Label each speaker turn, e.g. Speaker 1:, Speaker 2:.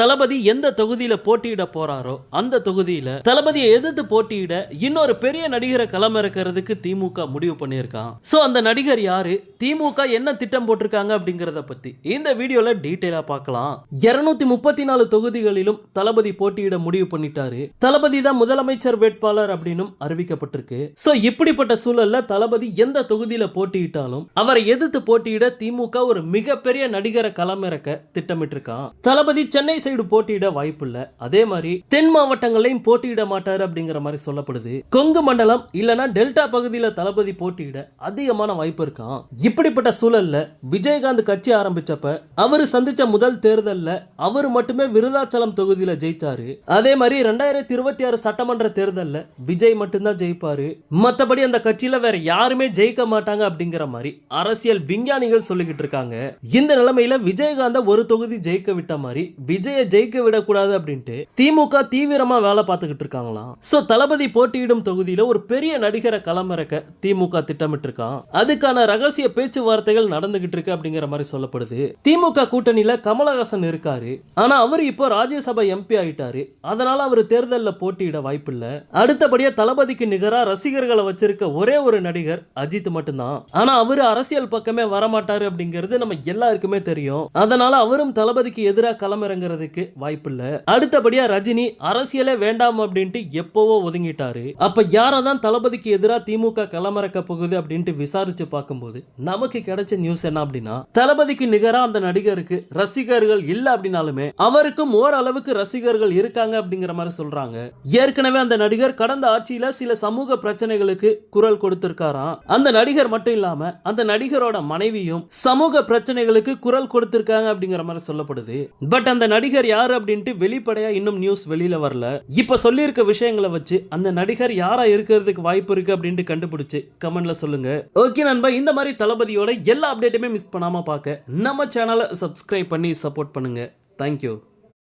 Speaker 1: தளபதி எந்த தொகுதியில போட்டியிட போறாரோ அந்த தொகுதியில தளபதியை எதிர்த்து போட்டியிட இன்னொரு பெரிய நடிகரை களமிறக்கிறதுக்கு திமுக முடிவு பண்ணியிருக்கான். சோ அந்த நடிகர் யாரு? திமுக என்ன திட்டம் போட்டிருக்காங்க அப்படிங்கறத பத்தி இந்த வீடியோல டீட்டெயிலா பார்க்கலாம். இருநூத்தி முப்பத்தி நாலு தொகுதிகளிலும் தளபதி போட்டியிட முடிவு பண்ணிட்டாரு. தளபதி தான் முதலமைச்சர் வேட்பாளர் அப்படின்னு அறிவிக்கப்பட்டிருக்கு. சோ இப்படிப்பட்ட சூழல்ல தளபதி எந்த தொகுதியில போட்டியிட்டாலும் அவரை எதிர்த்து போட்டியிட திமுக ஒரு மிகப்பெரிய நடிகரை களமிறக்க திட்டமிட்டிருக்கான். தளபதி சென்னை சைடு போட்டியிட வாய்ப்பில்ல. அதே மாதிரி தென் மாவட்டங்களையும் போட்டியிட மாட்டார் அப்படிங்கிற மாதிரி சொல்லப்படுது. கொங்கு மண்டலம் இல்லனா டெல்டா பகுதியில தளபதி போட்டியிட அதிகமான வாய்ப்பு இருக்கான் இப்படிப்பட்ட சூழல்ல விஜயகாந்த் கட்சி ஆரம்பிச்சப்ப அவர் சந்திச்ச முதல் தேர்தல்ல அவர் மட்டுமே விருதாச்சலம் தொகுதியில ஜெயிச்சாரு. அதே மாதிரி ரெண்டாயிரத்தி இருபத்தி ஆறு சட்டமன்ற தேர்தல்ல விஜய் மட்டும்தான் ஜெயிப்பாரு. மத்தபடி அந்த கட்சியில வேற யாருமே ஜெயிக்க மாட்டாங்க அப்படிங்கிற மாதிரி அரசியல் விஞ்ஞானிகள் சொல்லிக்கிட்டு இருக்காங்க. இந்த நிலைமையில விஜயகாந்த ஒரு தொகுதி ஜெயிக்க விட்ட மாதிரி விஜய ஜெயிக்க விடக்கூடாது அப்படின்ட்டு திமுக தீவிரமா வேலை பார்த்துக்கிட்டு இருக்காங்களாம். ஸோ தளபதி போட்டியிடும் தொகுதியில ஒரு பெரிய நடிகரை களமிறக்க திமுக திட்டமிட்டு இருக்கான் அதுக்கான ரகசிய பேச்சுவார்த்தைகள் நடந்துகிட்டு இருக்கு அப்படிங்கிற மாதிரி சொல்லப்படுது. திமுக கூட்டணியில கமலஹாசன் இருக்காரு. ஆனா அவர் இப்போ ராஜ்யசபா எம்பி ஆயிட்டாரு. அதனால அவர் தேர்தலில் போட்டியிட வாய்ப்பில்லை. அடுத்தபடியா தளபதிக்கு நிகரா ரசிகர்களை வச்சிருக்க ஒரே ஒரு நடிகர் அஜித் மட்டும்தான். ஆனா அவரு அரசியல் பக்கமே வரமாட்டாரு அப்படிங்கிறது நம்ம எல்லாருக்குமே தெரியும். அதனால அவரும் தளபதிக்கு எதிராக களமிறங்குறதுக்கு வாய்ப்பில்ல. அடுத்தபடியா ரஜினி அரசியலே வேண்டாம் அப்படின்ட்டு எப்பவோ ஒதுங்கிட்டாரு. அப்ப யாரதான் தளபதிக்கு எதிராக திமுக களமிறக்க போகுது அப்படின்ட்டு விசாரிச்சு பார்க்கும்போது நமக்கு கிடைச்ச நியூஸ் என்ன அப்படின்னா தளபதிக்கு நிகரா அந்த நடிகருக்கு ரசிகர்கள் இல்ல அப்படின்னாலுமே அவருக்கும் ஓரளவுக்கு ரசிகர்கள் இருக்காங்க அப்படிங்கிற மாதிரி சொல்றாங்க. ஏற்கனவே அந்த நடிகர் கடந்த ஆட்சியில சில சமூக பிரச்சனைகளுக்கு குரல் கொடுத்திருக்காராம். அந்த நடிகர் மட்டும் இல்லாம அந்த நடிகரோட மனைவியும் சமூக பிரச்சனைகளுக்கு குரல் கொடுத்திருக்காங்க அப்படிங்கிற மாதிரி சொல்லப்படுது. பட் அந்த நடிகர் நடிகர் யாரு அப்படின்ட்டு வெளிப்படையா இன்னும் நியூஸ் வெளியில வரல. இப்ப சொல்லியிருக்க விஷயங்களை வச்சு அந்த நடிகர் யாரா இருக்கிறதுக்கு வாய்ப்பு இருக்கு அப்படின்ட்டு கண்டுபிடிச்சு கமெண்ட்ல சொல்லுங்க. ஓகே நண்பா இந்த மாதிரி தளபதியோட எல்லா அப்டேட்டுமே மிஸ் பண்ணாம பார்க்க நம்ம சேனலை சப்ஸ்கிரைப் பண்ணி சப்போர்ட் பண்ணுங்க. தேங்க்யூ